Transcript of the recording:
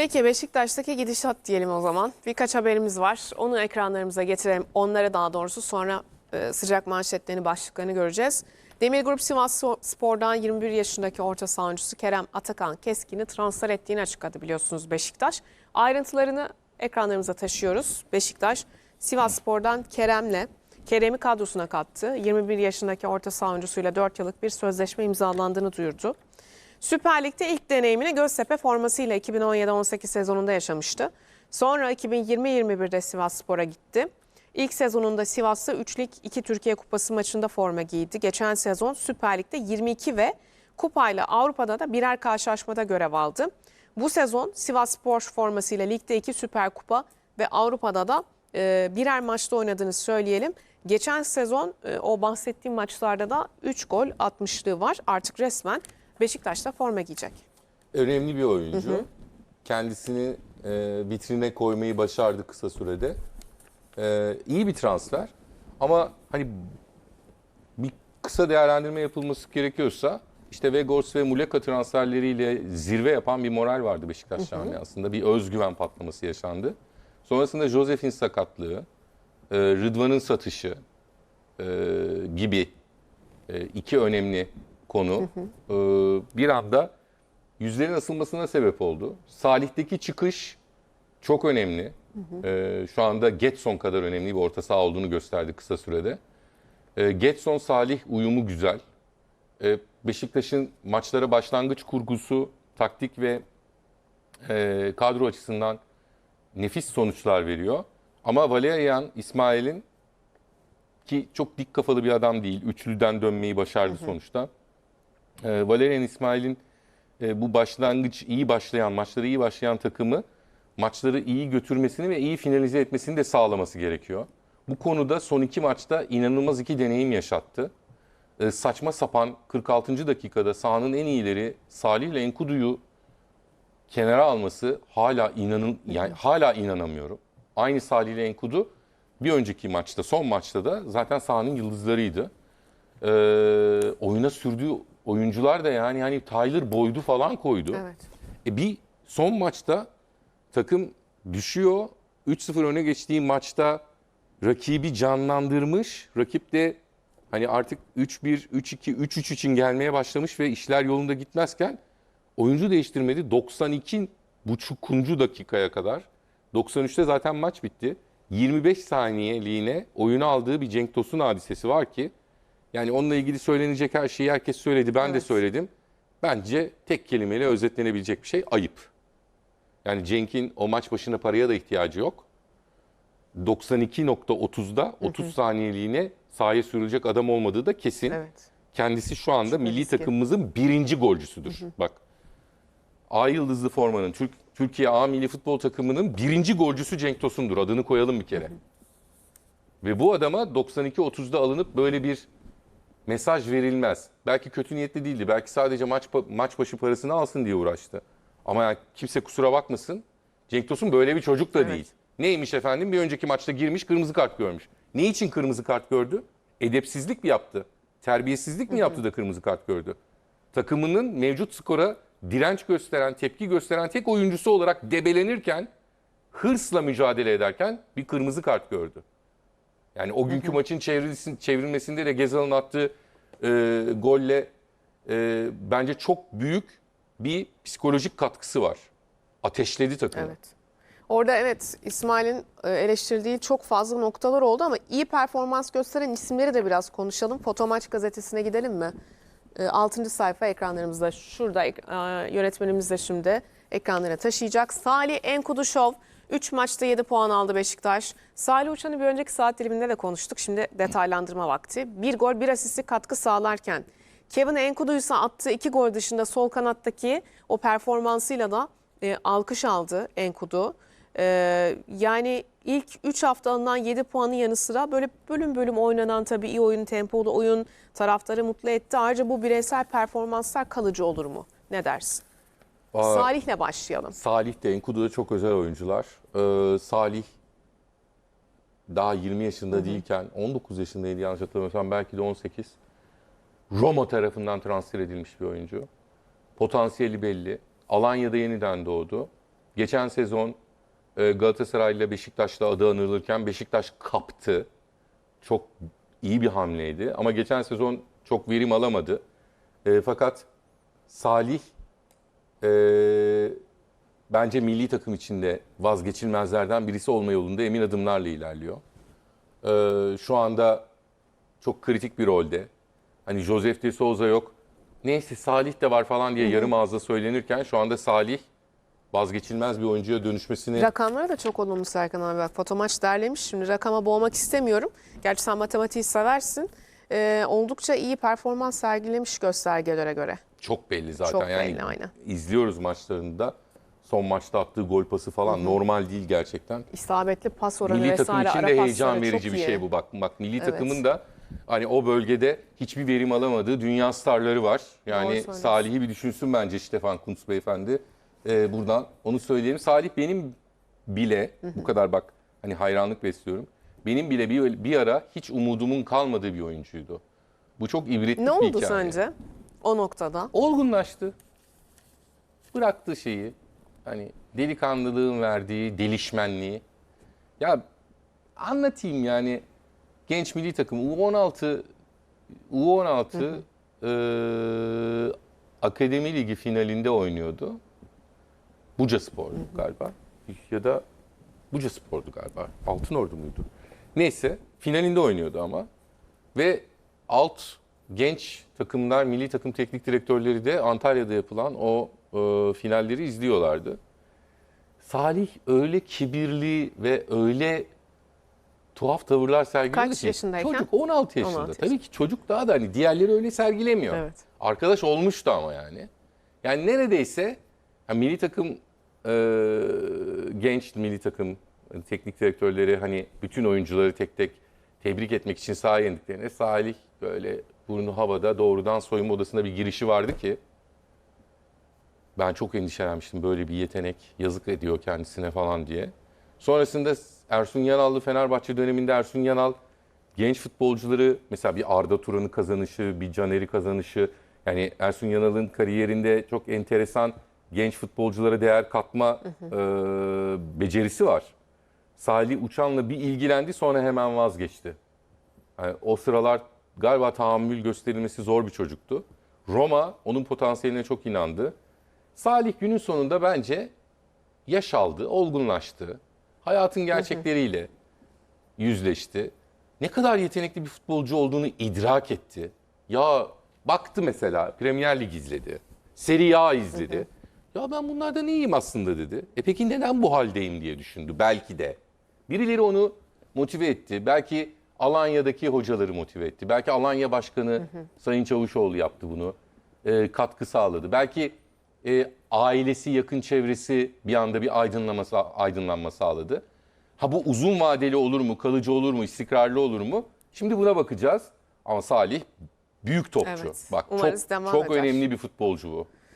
Peki Beşiktaş'taki gidişat diyelim o zaman. Birkaç haberimiz var. Onu ekranlarımıza getirelim. Onlara daha doğrusu sonra e, sıcak manşetlerini, başlıklarını göreceğiz. Demir Grup Sivas Spor'dan 21 yaşındaki orta saha oyuncusu Kerem Atakan Keskin'i transfer ettiğini açıkladı biliyorsunuz Beşiktaş. Ayrıntılarını ekranlarımıza taşıyoruz. Beşiktaş Sivas Spor'dan Kerem'le Kerem'i kadrosuna kattı. 21 yaşındaki orta saha oyuncusuyla 4 yıllık bir sözleşme imzalandığını duyurdu. Süper Lig'de ilk deneyimini Göztepe formasıyla 2017-18 sezonunda yaşamıştı. Sonra 2020-21'de Sivas Spor'a gitti. İlk sezonunda Sivas'ta 3 lig 2 Türkiye Kupası maçında forma giydi. Geçen sezon Süper Lig'de 22 ve kupayla Avrupa'da da birer karşılaşmada görev aldı. Bu sezon Sivas Spor formasıyla Lig'de 2 Süper Kupa ve Avrupa'da da e, birer maçta oynadığını söyleyelim. Geçen sezon e, o bahsettiğim maçlarda da 3 gol atmışlığı var. Artık resmen Beşiktaş'ta forma giyecek. Önemli bir oyuncu. Kendisini e, vitrine koymayı başardı kısa sürede. E, iyi bir transfer. Ama hani bir kısa değerlendirme yapılması gerekiyorsa işte Vegors ve Muleka transferleriyle zirve yapan bir moral vardı Beşiktaş camiasında. Bir özgüven patlaması yaşandı. Sonrasında Josef'in sakatlığı, e, Rıdvan'ın satışı e, gibi e, iki önemli konu e, bir anda yüzlerin asılmasına sebep oldu. Salih'teki çıkış çok önemli. E, şu anda Getson kadar önemli bir orta saha olduğunu gösterdi kısa sürede. E, Getson Salih uyumu güzel. E, Beşiktaş'ın maçlara başlangıç kurgusu, taktik ve e, kadro açısından nefis sonuçlar veriyor. Ama Valerian İsmail'in ki çok dik kafalı bir adam değil. Üçlüden dönmeyi başardı sonuçta. E, Valerian İsmail'in e, bu başlangıç iyi başlayan, maçları iyi başlayan takımı maçları iyi götürmesini ve iyi finalize etmesini de sağlaması gerekiyor. Bu konuda son iki maçta inanılmaz iki deneyim yaşattı. E, saçma sapan 46. dakikada sahanın en iyileri Salih ile Enkudu'yu kenara alması hala inanın yani hala inanamıyorum. Aynı Salih ile Enkudu bir önceki maçta, son maçta da zaten sahanın yıldızlarıydı. Ee, oyuna sürdüğü oyuncular da yani hani Tyler Boyd'u falan koydu. Evet. E bir son maçta takım düşüyor. 3-0 öne geçtiği maçta rakibi canlandırmış. Rakip de hani artık 3-1, 3-2, 3-3 için gelmeye başlamış ve işler yolunda gitmezken oyuncu değiştirmedi. 92 buçukuncu dakikaya kadar. 93'te zaten maç bitti. 25 saniyeliğine oyunu aldığı bir Cenk Tosun hadisesi var ki yani onunla ilgili söylenecek her şeyi herkes söyledi. Ben de Evet. söyledim. Bence tek kelimeyle özetlenebilecek bir şey ayıp. Yani Cenk'in o maç başına paraya da ihtiyacı yok. 92.30'da 30 saniyeliğine sahaya sürülecek adam olmadığı da kesin. Evet. Kendisi şu anda Çok milli riskli. takımımızın birinci golcüsüdür. Bak. A yıldızlı formanın Türk, Türkiye A milli futbol takımının birinci golcüsü Cenk Tosun'dur. Adını koyalım bir kere. Ve bu adama 92-30'da alınıp böyle bir mesaj verilmez. Belki kötü niyetli değildi. Belki sadece maç maç başı parasını alsın diye uğraştı. Ama yani kimse kusura bakmasın. Cenk Tosun böyle bir çocuk da Evet. değil. Neymiş efendim? Bir önceki maçta girmiş kırmızı kart görmüş. Ne için kırmızı kart gördü? Edepsizlik mi yaptı? Terbiyesizlik mi yaptı da kırmızı kart gördü? Takımının mevcut skora direnç gösteren, tepki gösteren tek oyuncusu olarak debelenirken, hırsla mücadele ederken bir kırmızı kart gördü. Yani o günkü maçın çevrilmesinde de Gezal'ın attığı e, golle e, bence çok büyük bir psikolojik katkısı var. Ateşledi takımı. Evet. Orada evet İsmail'in e, eleştirdiği çok fazla noktalar oldu ama iyi performans gösteren isimleri de biraz konuşalım. Fotomaç gazetesine gidelim mi? 6. sayfa ekranlarımızda şurada e, yönetmenimiz de şimdi ekranlara taşıyacak. Salih Enkuduşov 3 maçta 7 puan aldı Beşiktaş. Salih Uçan'ı bir önceki saat diliminde de konuştuk. Şimdi detaylandırma vakti. Bir gol bir asistlik katkı sağlarken Kevin Enkudu ise attığı iki gol dışında sol kanattaki o performansıyla da e, alkış aldı Enkudu. E, yani ilk 3 hafta alınan 7 puanın yanı sıra böyle bölüm bölüm oynanan tabii iyi oyun, tempolu oyun taraftarı mutlu etti. Ayrıca bu bireysel performanslar kalıcı olur mu? Ne dersin? Aa, Salih'le başlayalım. Salih de Enkudu da çok özel oyuncular. Ee, Salih daha 20 yaşında değilken 19 yaşındaydı yanlış hatırlamıyorsam belki de 18. Roma tarafından transfer edilmiş bir oyuncu. Potansiyeli belli. Alanya'da yeniden doğdu. Geçen sezon e, Galatasaray ile Beşiktaş'la adı anılırken Beşiktaş kaptı. Çok iyi bir hamleydi ama geçen sezon çok verim alamadı. E, fakat Salih e, bence milli takım içinde vazgeçilmezlerden birisi olma yolunda emin adımlarla ilerliyor. E, şu anda çok kritik bir rolde. Hani Josef de Souza yok. Neyse Salih de var falan diye yarım ağızla söylenirken şu anda Salih vazgeçilmez bir oyuncuya dönüşmesini Rakamları da çok olumlu Serkan abi. Bak fotomaç derlemiş. Şimdi rakama boğmak istemiyorum. Gerçi sen matematiği seversin. Ee, oldukça iyi performans sergilemiş göstergelere göre. Çok belli zaten. Çok yani belli, aynen. izliyoruz maçlarında. Son maçta attığı gol pası falan normal değil gerçekten. İsabetli pas oranı milli takım vesaire için ara de pasları heyecan verici bir iyi. şey bu. Bak bak milli Evet. takımın da hani o bölgede hiçbir verim alamadığı dünya starları var. Yani. Salih'i bir düşünsün bence Stefan Kuntz beyefendi. Ee, buradan onu söyleyelim. Salih benim bile bu kadar bak hani hayranlık besliyorum. Benim bile bir, bir ara hiç umudumun kalmadığı bir oyuncuydu. Bu çok ibretlik Ne bir oldu hikaye. sence o noktada? Olgunlaştı. Bıraktı şeyi. Hani delikanlılığın verdiği delişmenliği. Ya anlatayım yani genç milli takım U16 U16 eee, Akademi Ligi finalinde oynuyordu. Buca Spor galiba. Ya da Buca Spor'du galiba. Altın Ordu muydu? Neyse finalinde oynuyordu ama. Ve alt genç takımlar, milli takım teknik direktörleri de Antalya'da yapılan o e, finalleri izliyorlardı. Salih öyle kibirli ve öyle tuhaf tavırlar sergiliyordu Kaç ki. yaşındayken? Çocuk 16 yaşında. 16 Tabii ki çocuk daha da hani diğerleri öyle sergilemiyor. Evet. Arkadaş olmuştu ama yani. Yani neredeyse ha, milli takım e, genç milli takım teknik direktörleri hani bütün oyuncuları tek tek tebrik etmek için sahaya indiklerine Salih böyle burnu havada doğrudan soyunma odasına bir girişi vardı ki ben çok endişelenmiştim böyle bir yetenek yazık ediyor kendisine falan diye. Sonrasında Ersun Yanal'lı Fenerbahçe döneminde Ersun Yanal genç futbolcuları mesela bir Arda Turan'ı kazanışı, bir Caner'i kazanışı yani Ersun Yanal'ın kariyerinde çok enteresan genç futbolculara değer katma e, becerisi var. Salih Uçan'la bir ilgilendi sonra hemen vazgeçti. Yani o sıralar galiba tahammül gösterilmesi zor bir çocuktu. Roma onun potansiyeline çok inandı. Salih günün sonunda bence yaş aldı, olgunlaştı. Hayatın gerçekleriyle yüzleşti. Ne kadar yetenekli bir futbolcu olduğunu idrak etti. Ya baktı mesela Premier Lig izledi. Serie A izledi. Ya ben bunlardan iyiyim aslında dedi. E peki neden bu haldeyim diye düşündü belki de. Birileri onu motive etti. Belki Alanya'daki hocaları motive etti. Belki Alanya Başkanı Sayın Çavuşoğlu yaptı bunu. E, katkı sağladı. Belki e, ailesi, yakın çevresi bir anda bir aydınlama, aydınlanma sağladı. Ha bu uzun vadeli olur mu, kalıcı olur mu, istikrarlı olur mu? Şimdi buna bakacağız. Ama Salih büyük topçu. Evet, Bak çok çok eder. önemli bir futbolcu bu.